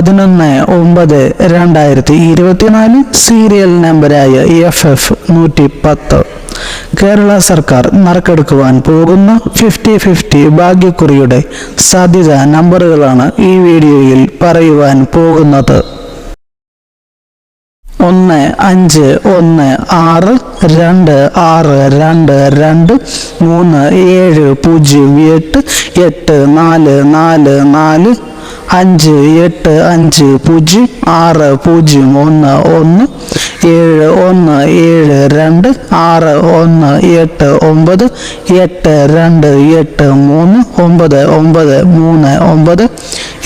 പതിനൊന്ന് ഒമ്പത് രണ്ടായിരത്തി ഇരുപത്തിനാല് സീരിയൽ നമ്പരായ എഫ് എഫ് നൂറ്റി പത്ത് കേരള സർക്കാർ നറുക്കെടുക്കുവാൻ പോകുന്ന ഫിഫ്റ്റി ഫിഫ്റ്റി ഭാഗ്യക്കുറിയുടെ സാധ്യത നമ്പറുകളാണ് ഈ വീഡിയോയിൽ പറയുവാൻ പോകുന്നത്. ഒന്ന് അഞ്ച് ഒന്ന് ആറ് രണ്ട് ആറ് രണ്ട് രണ്ട് മൂന്ന് ഏഴ് പൂജ്യം എട്ട് എട്ട് നാല് നാല് നാല് അഞ്ച് എട്ട് അഞ്ച് പൂജ്യം ആറ് പൂജ്യം ഒന്ന് ഒന്ന് ഏഴ് ഒന്ന് ഏഴ് രണ്ട് ആറ് ഒന്ന് എട്ട് ഒമ്പത് എട്ട് രണ്ട് എട്ട് മൂന്ന് ഒമ്പത് ഒമ്പത് മൂന്ന് ഒമ്പത്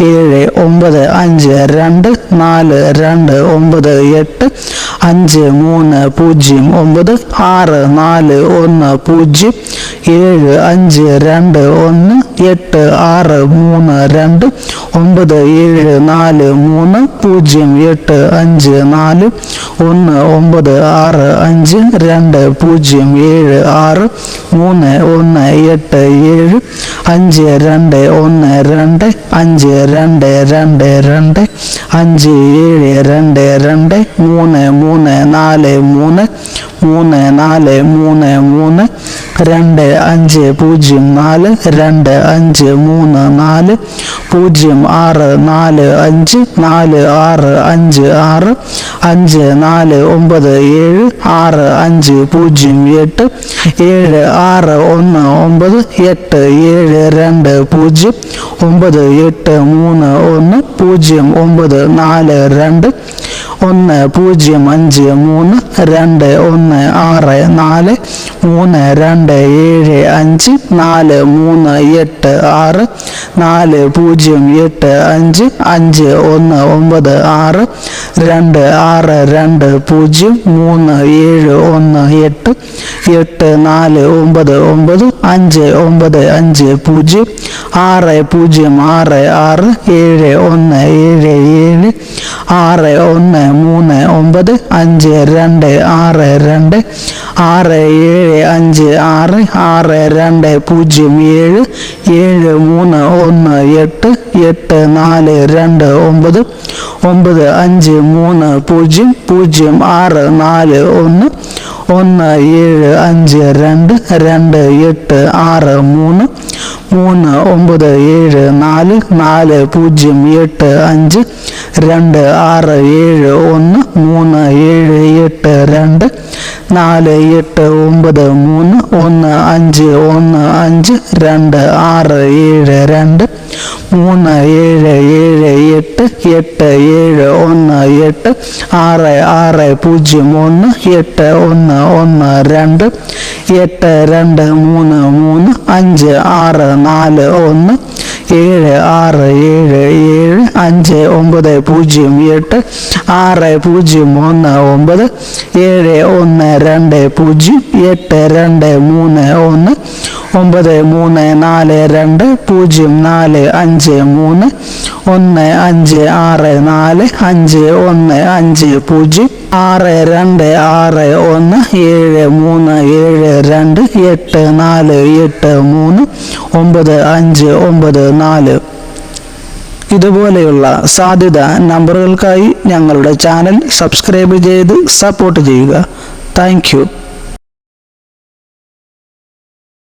ഏഴ് ഒമ്പത് അഞ്ച് രണ്ട് നാല് രണ്ട് ഒമ്പത് എട്ട് അഞ്ച് മൂന്ന് പൂജ്യം ഒമ്പത് ആറ് നാല് ഒന്ന് പൂജ്യം ഏഴ് അഞ്ച് രണ്ട് ഒന്ന് എട്ട് ആറ് മൂന്ന് രണ്ട് ഒമ്പത് ഏഴ് നാല് മൂന്ന് പൂജ്യം എട്ട് അഞ്ച് നാല് ഒന്ന് ഒമ്പത് ആറ് അഞ്ച് രണ്ട് പൂജ്യം ഏഴ് ആറ് മൂന്ന് ഒന്ന് എട്ട് ഏഴ് അഞ്ച് രണ്ട് ഒന്ന് രണ്ട് അഞ്ച് രണ്ട് രണ്ട് രണ്ട് അഞ്ച് ഏഴ് രണ്ട് രണ്ട് മൂന്ന് മൂന്ന് നാല് മൂന്ന് മൂന്ന് നാല് മൂന്ന് മൂന്ന് രണ്ട് അഞ്ച് പൂജ്യം നാല് രണ്ട് അഞ്ച് മൂന്ന് നാല് പൂജ്യം ആറ് നാല് അഞ്ച് നാല് ആറ് അഞ്ച് ആറ് അഞ്ച് നാല് ഒമ്പത് ഏഴ് ആറ് അഞ്ച് പൂജ്യം എട്ട് ഏഴ് ആറ് ഒന്ന് ഒമ്പത് എട്ട് ഏഴ് രണ്ട് പൂജ്യം ഒമ്പത് എട്ട് മൂന്ന് ഒന്ന് പൂജ്യം ഒമ്പത് നാല് രണ്ട് ഒന്ന് പൂജ്യം അഞ്ച് മൂന്ന് രണ്ട് ഒന്ന് ആറ് നാല് മൂന്ന് രണ്ട് ഏഴ് അഞ്ച് നാല് മൂന്ന് എട്ട് ആറ് നാല് പൂജ്യം എട്ട് അഞ്ച് അഞ്ച് ഒന്ന് ഒമ്പത് ആറ് രണ്ട് ആറ് രണ്ട് പൂജ്യം മൂന്ന് ഏഴ് ഒന്ന് എട്ട് എട്ട് നാല് ഒമ്പത് ഒമ്പത് അഞ്ച് ഒമ്പത് അഞ്ച് പൂജ്യം ആറ് പൂജ്യം ആറ് ആറ് ഏഴ് ഒന്ന് ഏഴ് ഏഴ് ആറ് ഒന്ന് മൂന്ന് ഒമ്പത് അഞ്ച് രണ്ട് ആറ് രണ്ട് ആറ് ഏഴ് അഞ്ച് ആറ് ആറ് രണ്ട് പൂജ്യം ഏഴ് ഏഴ് മൂന്ന് ഒന്ന് എട്ട് എട്ട് നാല് രണ്ട് ഒമ്പത് ഒമ്പത് അഞ്ച് മൂന്ന് പൂജ്യം പൂജ്യം ആറ് നാല് ഒന്ന് ഒന്ന് ഏഴ് അഞ്ച് രണ്ട് രണ്ട് എട്ട് ആറ് മൂന്ന് മൂന്ന് ഒമ്പത് ഏഴ് നാല് നാല് പൂജ്യം എട്ട് അഞ്ച് രണ്ട് ആറ് ഏഴ് ഒന്ന് മൂന്ന് ഏഴ് എട്ട് രണ്ട് നാല് എട്ട് ഒമ്പത് മൂന്ന് ഒന്ന് അഞ്ച് ഒന്ന് അഞ്ച് രണ്ട് ആറ് ഏഴ് രണ്ട് മൂന്ന് ഏഴ് ഏഴ് എട്ട് എട്ട് ഏഴ് ഒന്ന് എട്ട് ആറ് ആറ് പൂജ്യം ഒന്ന് എട്ട് ഒന്ന് ഒന്ന് രണ്ട് എട്ട് രണ്ട് മൂന്ന് മൂന്ന് അഞ്ച് ആറ് നാല് ഒന്ന് ഏഴ് ആറ് ഏഴ് ഏഴ് അഞ്ച് ഒമ്പത് പൂജ്യം എട്ട് ആറ് പൂജ്യം ഒന്ന് ഒമ്പത് ഏഴ് ഒന്ന് രണ്ട് പൂജ്യം എട്ട് രണ്ട് മൂന്ന് ഒന്ന് ഒമ്പത് മൂന്ന് നാല് രണ്ട് പൂജ്യം നാല് അഞ്ച് മൂന്ന് ഒന്ന് അഞ്ച് ആറ് നാല് അഞ്ച് ഒന്ന് അഞ്ച് പൂജ്യം ആറ് രണ്ട് ആറ് ഒന്ന് ഏഴ് മൂന്ന് ഏഴ് രണ്ട് എട്ട് നാല് എട്ട് മൂന്ന് ഒമ്പത് അഞ്ച് ഒമ്പത് നാല്. ഇതുപോലെയുള്ള സാധ്യത നമ്പറുകൾക്കായി ഞങ്ങളുടെ ചാനൽ സബ്സ്ക്രൈബ് ചെയ്ത് സപ്പോർട്ട് ചെയ്യുക. താങ്ക്